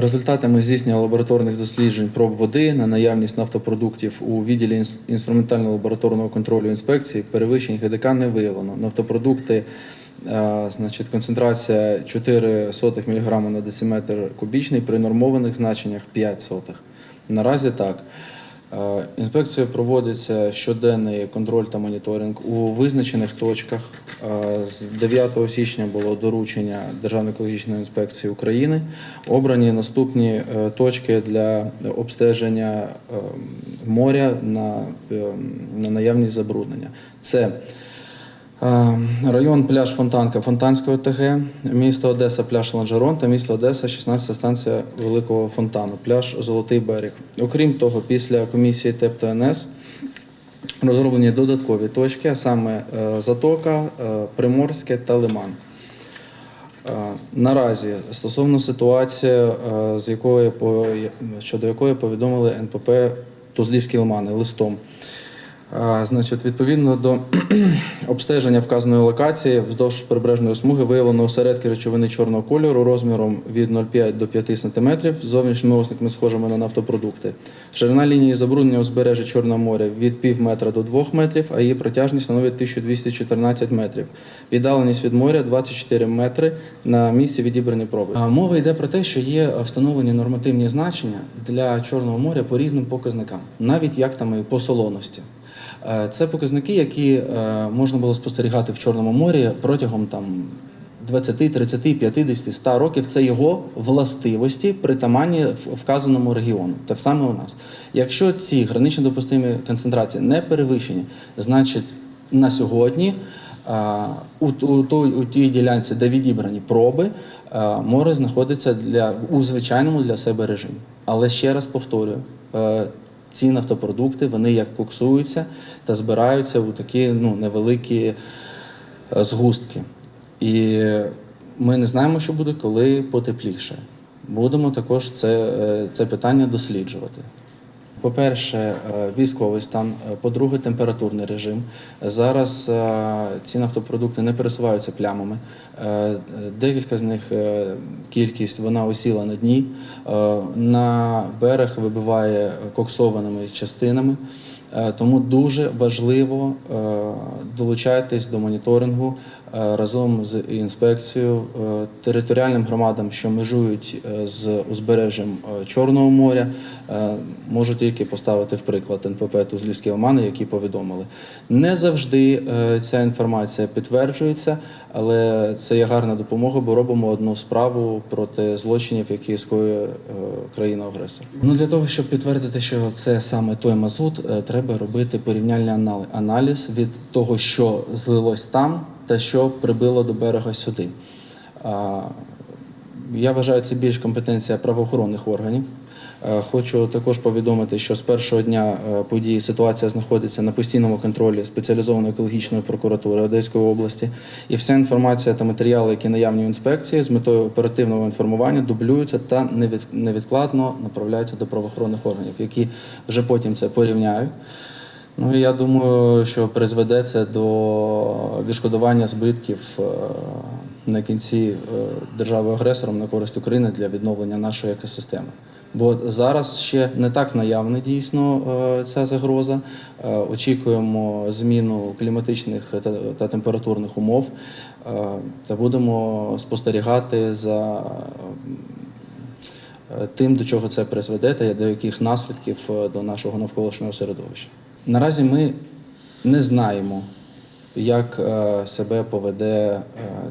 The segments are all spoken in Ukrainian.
Результатами здійснення лабораторних досліджень проб води на наявність нафтопродуктів у відділі інс- інструментально-лабораторного контролю інспекції перевищень ГДК не виявлено. Нафтопродукти, е, значить, концентрація 4 сотих мг на дециметр кубічний при нормованих значеннях 5 сотих. Наразі так. Е, Інспекцією проводиться щоденний контроль та моніторинг у визначених точках. Е, З 9 січня було доручення Державної екологічної інспекції України. Обрані наступні е, точки для обстеження е, моря на, е, наявність забруднення. Це Район пляж Фонтанка Фонтанської ТГ, місто Одеса, пляж Ланжерон та місто Одеса, 16 станція Великого Фонтану, пляж Золотий берег. Окрім того, після комісії ТЕП та НС розроблені додаткові точки, а саме е, Затока, е, Приморське та Лиман. Е, Наразі стосовно ситуації, е, з якої щодо якої повідомили НПП Тузлівські лимани листом. Значить, відповідно до обстеження вказаної локації вздовж прибережної смуги виявлено осередки речовини чорного кольору розміром від 0,5 до 5 см з зовнішніми осниками схожими на нафтопродукти. Ширина лінії забруднення узбережжя Чорного моря від пів метра до 2 метрів, а її протяжність становить 1214 метрів. Віддаленість від моря 24 метри на місці відібрані проби. Мова йде про те, що є встановлені нормативні значення для Чорного моря по різним показникам, навіть як там і по солоності. Е, Це показники, які е, можна було спостерігати в Чорному морі протягом там 20, 30, 50, 100 років. Це його властивості притаманні вказаному регіону, та саме у нас. Якщо ці гранично допустимі концентрації не перевищені, значить на сьогодні а, у, у, той, у тій ділянці, де відібрані проби, море знаходиться для, у звичайному для себе режимі. Але ще раз повторюю, е, ці нафтопродукти вони як коксуються та збираються у такі ну, невеликі е, згустки. І ми не знаємо, що буде, коли потепліше. Будемо також це, е, це питання досліджувати. По-перше, е, військовий стан, е, по-друге, температурний режим. Зараз е, ці нафтопродукти не пересуваються плямами. Декілька з них кількість вона осіла на дні. На берег вибиває коксованими частинами. Тому дуже важливо долучайтесь до моніторингу разом з інспекцією е, територіальним громадам, що межують е, з узбережжям е, Чорного моря, е, можу тільки поставити в приклад НПП Тузлівські лимани, які повідомили. Не завжди е, ця інформація підтверджується, але це є гарна допомога, бо робимо одну справу проти злочинів, які скоює е, країна-агресор. Ну для того, щоб підтвердити, що це саме той мазут, е, треба робити порівняльний анал- аналіз від того, що злилось там, та що прибило до берега сюди. Я вважаю, це більш компетенція правоохоронних органів. Е, Хочу також повідомити, що з першого дня е, події ситуація знаходиться на постійному контролі спеціалізованої екологічної прокуратури Одеської області, і вся інформація та матеріали, які наявні в інспекції, з метою оперативного інформування дублюються та невідкладно направляються до правоохоронних органів, які вже потім це порівняють. Ну я думаю, що призведе це до відшкодування збитків е, на кінці е, державою-агресором на користь України для відновлення нашої екосистеми. Бо зараз ще не так наявна дійсно е, ця загроза. Очікуємо зміну кліматичних та, температурних умов та будемо спостерігати за тим, до чого це призведе, та до яких наслідків до нашого навколишнього середовища. Наразі ми не знаємо, як е, себе поведе е,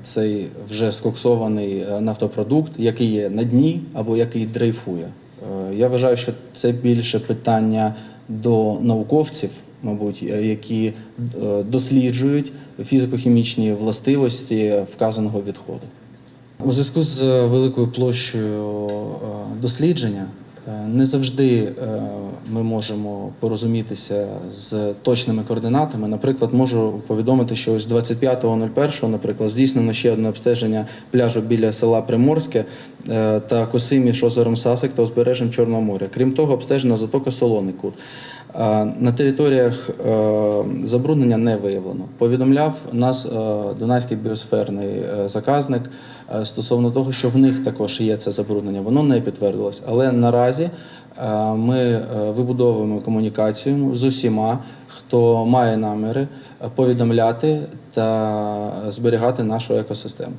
цей вже скоксований е, нафтопродукт, який є на дні або який дрейфує. Я вважаю, що це більше питання до науковців, мабуть, які досліджують фізико-хімічні властивості вказаного відходу. У зв'язку з великою площею дослідження не завжди е, ми можемо порозумітися з точними координатами. Наприклад, можу повідомити, що ось 25.01, наприклад, здійснено ще одне обстеження пляжу біля села Приморське е, та Косимі з озером Сасик та узбережжям Чорного моря. Крім того, обстежена затока Солоний Кут. На територіях е, забруднення не виявлено. Повідомляв нас е, Дунайський біосферний е, заказник стосовно того, що в них також є це забруднення. Воно не підтвердилось. Але наразі ми вибудовуємо комунікацію з усіма, хто має наміри повідомляти та зберігати нашу екосистему.